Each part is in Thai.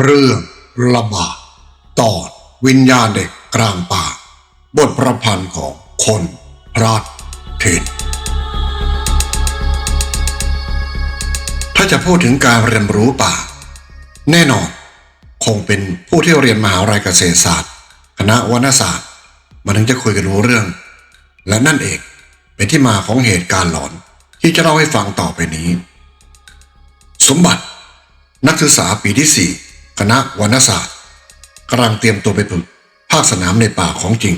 เรื่องระบาดตอนวิญญาณเด็กกลางป่า บทประพันธ์ของคนพลาดถิ่นถ้าจะพูดถึงการเรียนรู้ป่า แน่นอน คงเป็นผู้ที่เรียนมหาวิทยาลัยเกษตรศาสตร์ คณะวรรณศาสตร์มันถึงจะคุยกันรู้เรื่อง และนั่นเองเป็นที่มาของเหตุการณ์หลอน ที่จะเล่าให้ฟังต่อไปนี้ สมบัตินักศึกษาปีที่4 คณะวรรณศาสตร์กำลังเตรียมตัวไปฝึกภาคสนามในป่าของจริง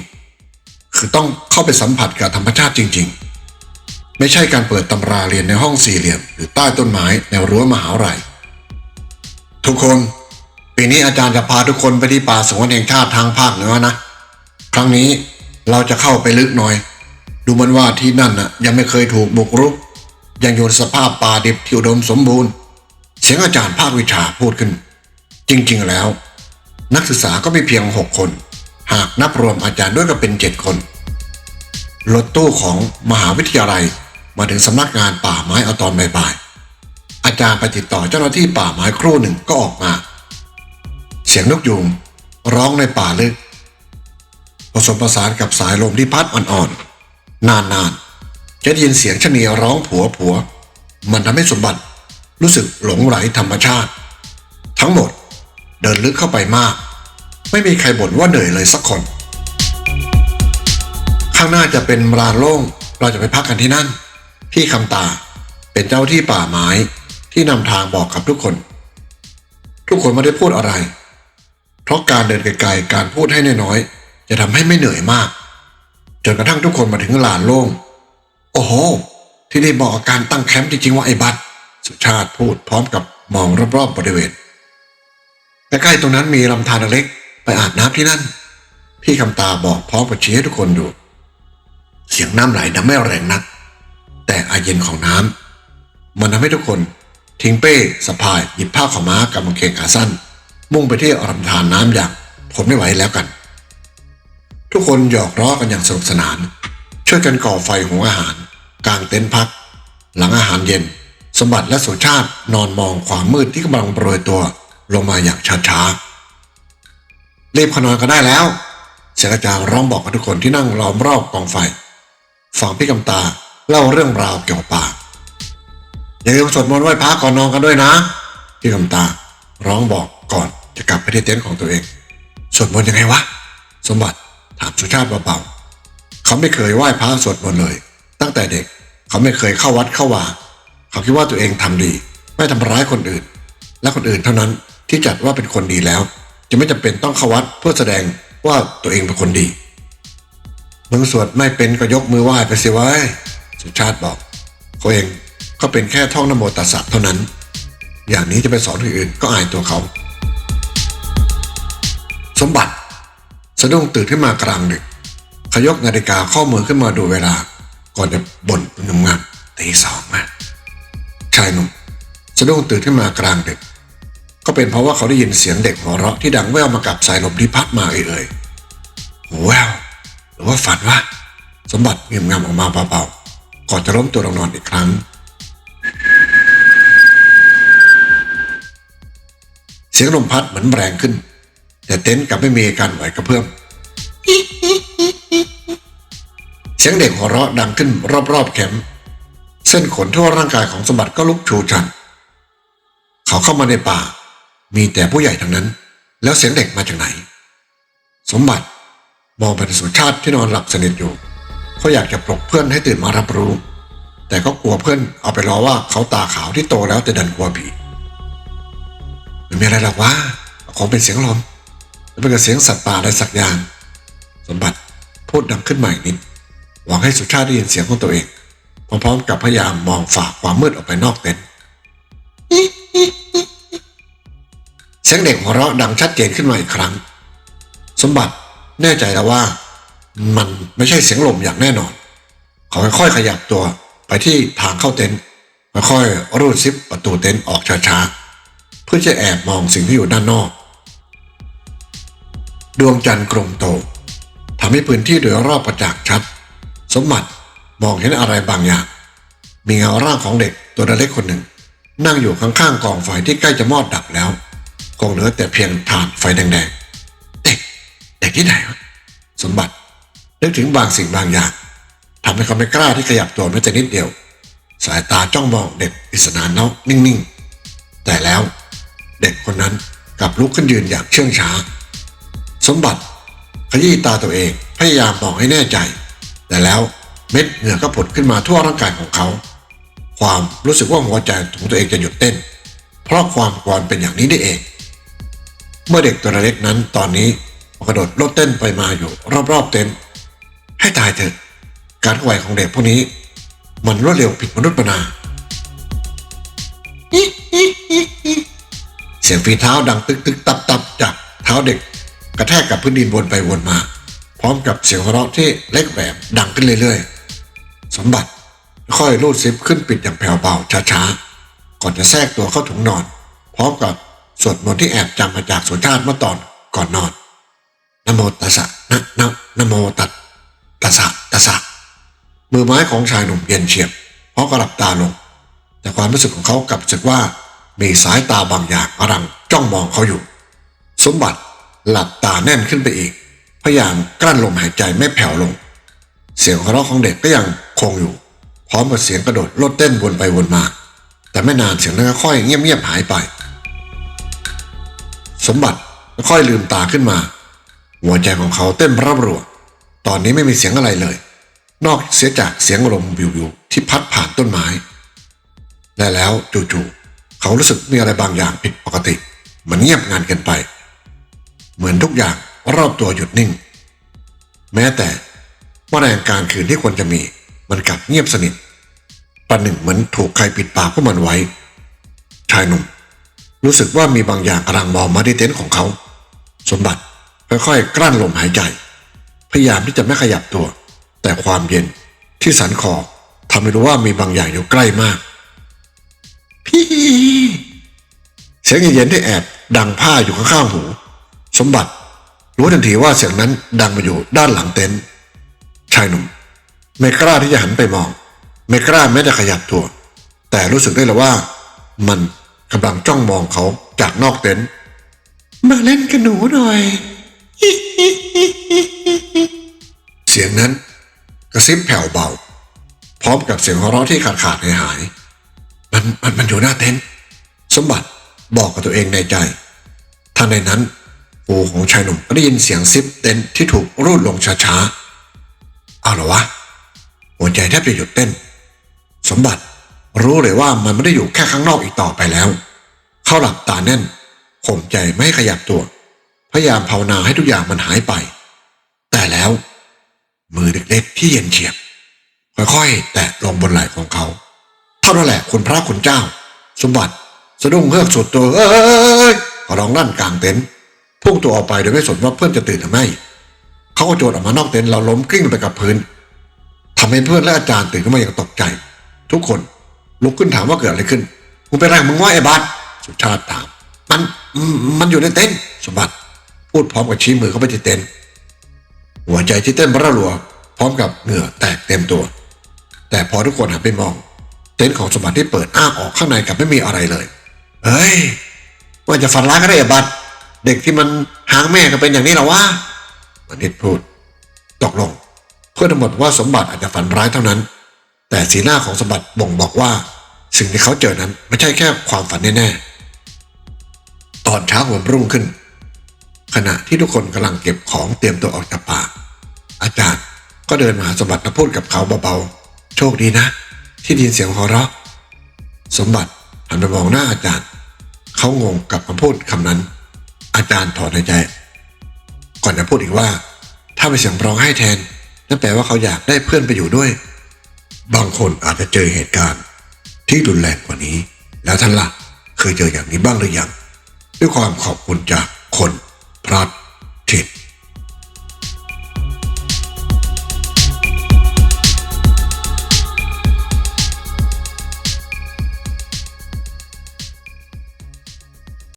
คือต้องเข้าไปสัมผัสกับธรรมชาติจริง ๆ ไม่ใช่การเปิดตำราเรียนในห้องสี่เหลี่ยม หรือใต้ต้นไม้ในรั้วมหาวิทยาลัยทุกคนปีนี้อาจารย์จะพาทุกคนไปที่ป่าสงวนแห่งชาติทางภาคเหนือนะ ครั้งนี้เราจะเข้าไปลึกหน่อย ดูมันว่าที่นั่นน่ะยังไม่เคยถูกบุกรุก ยังอยู่สภาพป่าดิบที่อุดมสมบูรณ์ เสียงอาจารย์ภาควิชาพูดขึ้น จริงๆแล้ว นักศึกษาก็มีเพียงหกคน หากนับรวมอาจารย์ด้วยก็เป็นเจ็ดคนรถตู้ของมหาวิทยาลัยมาถึงสำนักงานป่าไม้เอาตอนบ่ายๆอาจารย์ไปติดต่อเจ้าหน้าที่ป่าไม้ครู่หนึ่งก็ออกมา เสียงนกยูงร้องในป่าลึกผสมผสานกับสายลมที่พัดอ่อนๆ นานๆ จะได้ยินเสียงชะนีร้องผัวผัว มันทำให้สมบัติรู้สึกหลงไหลธรรมชาติ ทั้งหมด เดินลึกเข้าไปมาก ไม่มีใครบ่นว่าเหนื่อยเลยสักคน ข้างหน้าจะเป็นลานโล่งเราจะไปพักกันที่นั่น พี่คำตาเป็นเจ้าที่ป่าไม้ที่นำทางบอกกับทุกคน ทุกคนไม่ได้พูดอะไร เพราะการเดินไกลๆการพูดให้น้อยๆจะทำให้ไม่เหนื่อยมากจนกระทั่งทุกคนมาถึงลานโล่งโอ้โห ที่นี่บอกอาการตั้งแคมป์จริงๆว่าไอ้บัตรสุชาติพูดพร้อมกับมองรอบๆบริเวณ ใกล้ๆตรงนั้นมีลำธารเล็กไปอาบน้ำที่นั่น พี่คำตาบอกพร้อมกับชี้ให้ทุกคนดู เสียงน้ำไหลดังไม่แรงนัก แต่อาเย็นของน้ำมันทำให้ทุกคน ทิ้งเป้สะพายหยิบผ้าขาวม้ากับกางเกงขาสั้น มุ่งไปที่ลำธารน้ำอย่างทนไม่ไหวแล้วกัน ทุกคนหยอกล้อกันอย่างสนุกสนาน ช่วยกันก่อไฟหุงอาหาร กลางเต็นท์พัก หลังอาหารเย็น สมบัติและสุชาตินอนมองความมืดที่กำลังโปรยตัว ลงมาอย่างช้าๆรีบขนอนกันได้แล้วเสียงอาจารย์ร้องบอกกับทุกคนที่นั่งล้อมรอบกองไฟฝั่งพี่กำตาเล่าเรื่องราวเกี่ยวกับป่าอย่าลืมสวดมนต์ไหว้พระก่อนนอนกันด้วยนะ พี่กำตาร้องบอกก่อนจะกลับไปที่เต็นท์ของตัวเองสวดมนต์ยังไงวะ สมบัติถามสุชาติเบาๆเขาไม่เคยไหว้พระสวดมนต์เลย ตั้งแต่เด็กเขาไม่เคยเข้าวัดเข้าวาเขาคิดว่าตัวเองทำดี ไม่ทำร้ายคนอื่น และคนอื่นเท่านั้น ที่จัดว่าเป็นคนดีแล้ว จะไม่จำเป็นต้องเข้าวัดเพื่อแสดงว่าตัวเองเป็นคนดีมึงสวดไม่เป็นก็ยกมือไหว้ไปสิวะสุชาติบอกเขาเองก็เป็นแค่ท่องนโมตัสสะเท่านั้น อย่างนี้จะไปสอนคนอื่นก็อายตัวเขา สมบัติ สะดุ้งตื่นขึ้นมากลางดึกขยกนาฬิกาข้อมือขึ้นมาดูเวลา ก่อนจะบ่นงงงันตีสองมาชายหนุ่มสะดุ้งตื่นขึ้นมากลางดึก ก็เป็นเพราะว่าเขาได้ยินเสียงเด็กหัวเราะที่ดังแว่วมากับสายลมที่พัดมาเอ่ยๆแววหรือว่าฝันวะสมบัติเงียบงำออกมาเบาๆก่อนจะล้มตัวลงนอนอีกครั้ง เสียงลมพัดเหมือนแรงขึ้น แต่เต็นท์กลับไม่มีอาการไหวกระเพื่อมเสียงเด็กหัวเราะดังขึ้นรอบๆแคมป์เส้นขนทั่วร่างกายของสมบัติก็ลุกชูชัน เขาเข้ามาในป่า มีแต่ผู้ใหญ่ทั้งนั้น แล้วเสียงเด็กมาจากไหน สมบัติมองไปที่สุชาติที่นอนหลับสนิทอยู่เขาอยากจะปลุกเพื่อนให้ตื่นมารับรู้ แต่ก็กลัวเพื่อนเอาไปล้อว่าเขาตาขาวที่โตแล้วแต่ดันกลัวผีไม่มีอะไรหรอกว่าคงเป็นเสียงลมหรือเป็นเสียงสัตว์ป่าอะไรสักอย่าง สมบัติพูดดังขึ้นใหม่นิดหวังให้สุชาติได้ยินเสียงของตัวเองพร้อมๆกับพยายามมองฝ่าความมืดออกไปนอกเต็นท์ เสียงเด็กหัวเราะดังชัดเจนขึ้นมาอีกครั้ง สมบัติแน่ใจแล้วว่า มันไม่ใช่เสียงลมอย่างแน่นอน เขาค่อยๆขยับตัวไปที่ทางเข้าเต็นท์ค่อยๆรูดซิปประตูเต็นท์ออกช้าๆเพื่อจะแอบมองสิ่งที่อยู่ด้านนอก ดวงจันทร์กลมโตทำให้พื้นที่โดยรอบประจักษ์ชัด สมบัติมองเห็นอะไรบางอย่าง มีเงาร่างของเด็กตัวเล็กคนหนึ่ง นั่งอยู่ข้างๆกองไฟที่ใกล้จะมอดดับแล้ว คงเหลือแต่เพียงถ่านไฟแดงๆ เด็กเด็กที่ไหนวะสมบัตินึกถึงบางสิ่งบางอย่างทำให้เขาไม่กล้าที่ขยับตัวแม้แต่นิดเดียว สายตาจ้องมองเด็กปริศนาเนานิ่งๆ แต่แล้วเด็กคนนั้นกลับลุกขึ้นยืนอย่างเชื่องช้า สมบัติขยี้ตาตัวเองพยายามมองให้แน่ใจ แต่แล้วเม็ดเหงื่อก็ผดขึ้นมาทั่วร่างกายของเขา ความรู้สึกว่าหัวใจของตัวเองจะหยุดเต้น เพราะความกวนเป็นอย่างนี้ได้เอง เมื่อเด็กตัวเล็กนั้นตอนนี้กระโดดโลดเต้นไปมาอยู่รอบๆเต็นท์ให้ตายเถอะ การไหวของเด็กพวกนี้ มันรวดเร็วผิดมนุษย์ปนาเสียงฝีเท้าดังตึกตึกตับตับจากเท้าเด็ก กระแทกกับพื้นดินวนไปวนมา พร้อมกับเสียงหัวเราะที่เล็กแบบดังขึ้นเรื่อยๆ สมบัติค่อยรูดซิปขึ้นปิดอย่างแผ่วเบาช้าๆ ก่อนจะแทรกตัวเข้าถุงนอน พร้อมกับ สวดมนต์ที่แอบจำมาจากสุชาติเมื่อตอนก่อนนอนนโมตัสสะนะนะนโมตัสตัสสะตัสสะมือไม้ของชายหนุ่มเย็นเฉียบเพราะก็หลับตาลง แต่ความรู้สึกของเขากลับรู้สึกว่ามีสายตาบางอย่างกำลังจ้องมองเขาอยู่ สมบัติหลับตาแน่นขึ้นไปอีก พยายามกลั้นลมหายใจไม่แผ่วลง เสียงหัวเราะของเด็กก็ยังคงอยู่ พร้อมกับเสียงกระโดดโลดเต้นวนไปวนมา แต่ไม่นานเสียงนั้นก็ค่อยเงียบๆหายไป สมบัติค่อยลืมตาขึ้นมา หัวใจของเขาเต้นระรัวตอนนี้ไม่มีเสียงอะไรเลย นอกเสียจากเสียงลมวิวๆที่พัดผ่านต้นไม้และแล้วจู่ๆเขารู้สึกมีอะไรบางอย่างผิดปกติ มันเงียบงานกินไป เหมือนทุกอย่างรอบตัวหยุดนิ่ง แม้แต่ว่าแรงการคืนที่ควรจะมี มันกลับเงียบสนิทประหนึ่งเหมือนถูกใครปิดปากพวกมันไว้ ชายหนุ่ม รู้สึกว่ามีบางอย่างกำลังมองมาที่เต็นท์ของเขา สมบัติค่อยๆกลั้นลมหายใจ พยายามที่จะไม่ขยับตัว แต่ความเย็นที่สันคอทำให้รู้ว่ามีบางอย่างอยู่ใกล้มาก พี่เสียงเย็นๆที่แอบดังผ้าอยู่ข้างๆหู สมบัติรู้ทันทีว่าเสียงนั้นดังมาอยู่ด้านหลังเต็นท์ชายหนุ่ม ไม่กล้าที่จะหันไปมอง ไม่กล้าแม้แต่ขยับตัว แต่รู้สึกได้เลยว่า มัน กำลังจ้องมองเขาจากนอกเต็นท์มาเล่นกับหนูหน่อย เสียงนั้นกระซิบแผ่วเบา พร้อมกับเสียงหัวเราะที่ขาดขาดหายหายๆมันมันมันอยู่หน้าเต็นท์สมบัติบอกกับตัวเองในใจทันในนั้นหูของชายหนุ่มก็ได้ยินเสียงซิปเต็นท์ที่ถูกรูดลงช้าๆเอาเหรอวะหัวใจแทบจะหยุดเต้น สมบัติ รู้เลยว่ามันไม่ได้อยู่แค่ข้างนอกอีกต่อไปแล้ว เขาหลับตาแน่นข่มใจไม่ให้ขยับตัว พยายามภาวนาให้ทุกอย่างมันหายไป แต่แล้ว มือเล็กๆที่เย็นเฉียบ ค่อยๆ แตะลงบนไหล่ของเขาเท่านั้นแหละคุณพระคุณเจ้า สมบัติสะดุ้งเฮือกสุดตัวเอ้ยร้องลั่นกลางเต็นท์พุ่งตัวออกไปโดยไม่สนว่าเพื่อนจะตื่นหรือไม่เขาก็โจดออกมานอกเต็นท์เราล้มกลิ้งไปกับพื้นทำให้เพื่อนและอาจารย์ตื่นขึ้นมาอย่างตกใจ ทุกคน ลุกขึ้นถามว่าเกิดอะไรขึ้นมึงเป็นไรมึงว่าไอ้บัสสุชาติถาม มันมันอยู่ในเต็นท์สมบัติ พูดพร้อมกับชี้มือเข้าไปที่เต็นท์หัวใจที่เต้นระรัว พร้อมกับเหงื่อแตกเต็มตัว แต่พอทุกคนหันไปมอง เต็นท์ของสมบัติที่เปิดอ้าออกข้างในกลับไม่มีอะไรเลยเฮ้ยว่าจะฝันร้ายก็ได้ไอ้บัตรเด็กที่มันหางแม่ก็เป็นอย่างนี้หรอวะมันนิดพูดตกลงเพื่อนทั้งหมดว่าสมบัติอาจจะฝันร้ายเท่านั้น แต่สีหน้าของสมบัติบ่งบอกว่า สิ่งที่เขาเจอนั้นไม่ใช่แค่ความฝันแน่ๆ ตอนเช้าวันรุ่งขึ้น ขณะที่ทุกคนกำลังเก็บของเตรียมตัวออกจากป่า อาจารย์ก็เดินมาหาสมบัติและพูดกับเขาเบาๆ โชคดีนะ ที่ได้ยินเสียงหัวเราะ สมบัติหันไปมองหน้าอาจารย์ เขางงกับคำพูดคำนั้น อาจารย์ถอนหายใจ ก่อนจะพูดอีกว่า ถ้าเป็นเสียงร้องไห้แทนนั่นแปลว่าเขาอยากได้เพื่อนไปอยู่ด้วย บางคนอาจจะเจอเหตุการณ์ ที่รุนแรงกว่านี้ แล้วท่านล่ะเคยเจออย่างนี้บ้างหรือยัง ด้วยความขอบคุณจากคนพลัด